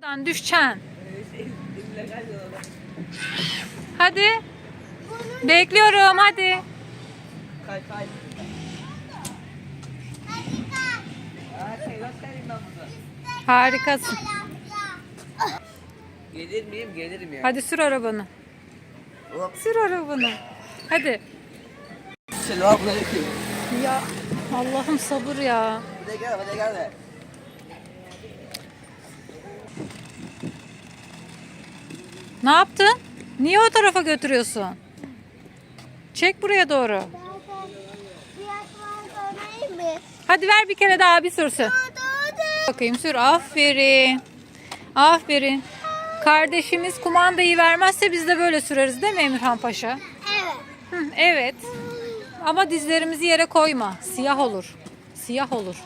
Buradan düşeceksin. Hadi. Bekliyorum hadi. Kay kay. Harikasın. Gelir miyim? Gelirim ya. Hadi sür arabanı. Hop. Sür arabanı. Hadi. Selamünaleyküm. Ya Allah'ım sabır ya. Hadi gel, hadi gel. Ne yaptın? Niye o tarafa götürüyorsun? Çek buraya doğru. Hadi ver bir kere daha abi sürsün. Bakayım sür. Aferin. Aferin. Kardeşimiz kumandayı vermezse biz de böyle süreriz değil mi Emirhan Paşa? Evet. Hı, evet. Ama dizlerimizi yere koyma. Siyah olur. Siyah olur.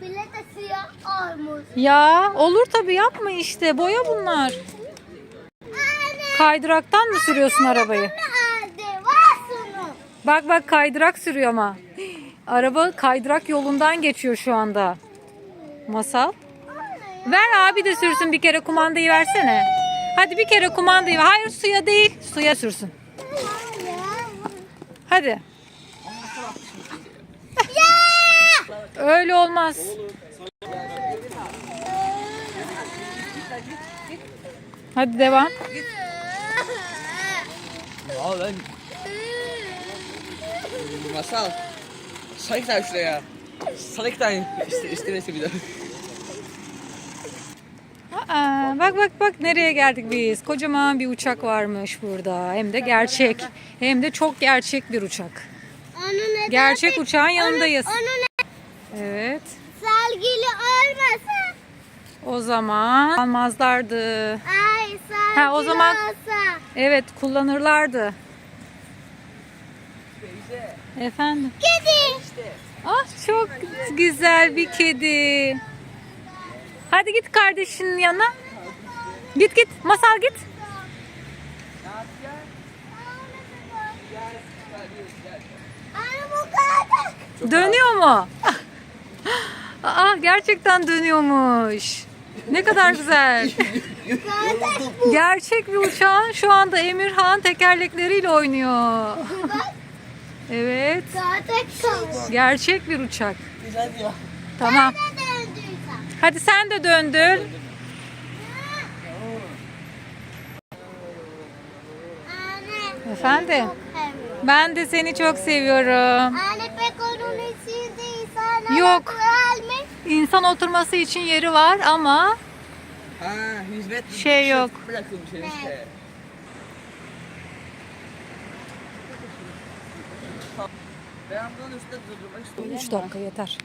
Bile de siyah olmuş. Ya olur tabii yapma işte. Boya bunlar. Kaydıraktan mı sürüyorsun arabayı? Bak bak kaydırak sürüyor ama. Araba kaydırak yolundan geçiyor şu anda. Masal. Ver abi de sürsün bir kere kumandayı versene. Hadi bir kere kumandayı ver. Hayır suya değil. Suya sürsün. Hadi. Öyle olmaz. Hadi devam. Ya ben... Masal. Sarık tane şuraya. Sarık tane iste, istemesi bir daha. Aa, bak bak bak nereye geldik biz. Kocaman bir uçak varmış burada. Hem de gerçek. Hem de çok gerçek bir uçak. Onu neden Gerçek uçağın yanındayız. Onu, onu ne? Evet. Sergili olmasa. O zaman almazlardı. Ay Ha, o zaman- olsa. Evet kullanırlardı. Teyze. Efendim. Kedi. İşte. Ah çok güzel bir kedi. Hadi git kardeşinin yanına. Git git. Masal git. Dönüyor mu? Aa gerçekten dönüyormuş. Ne kadar güzel. Gerçek bir uçağın şu anda Emirhan tekerlekleriyle oynuyor. Evet. Gerçek bir uçak. Tamam. Hadi sen de döndür. Anne. Efendim? Ben de seni çok seviyorum. Anne pek onun için değil. Sana Yok. İnsan oturması için yeri var ama Ha, hizmet Şey yok. Bırakılmış enişte. Ben bunun üstünde durdurmak istiyorum. 3 dakika yeter.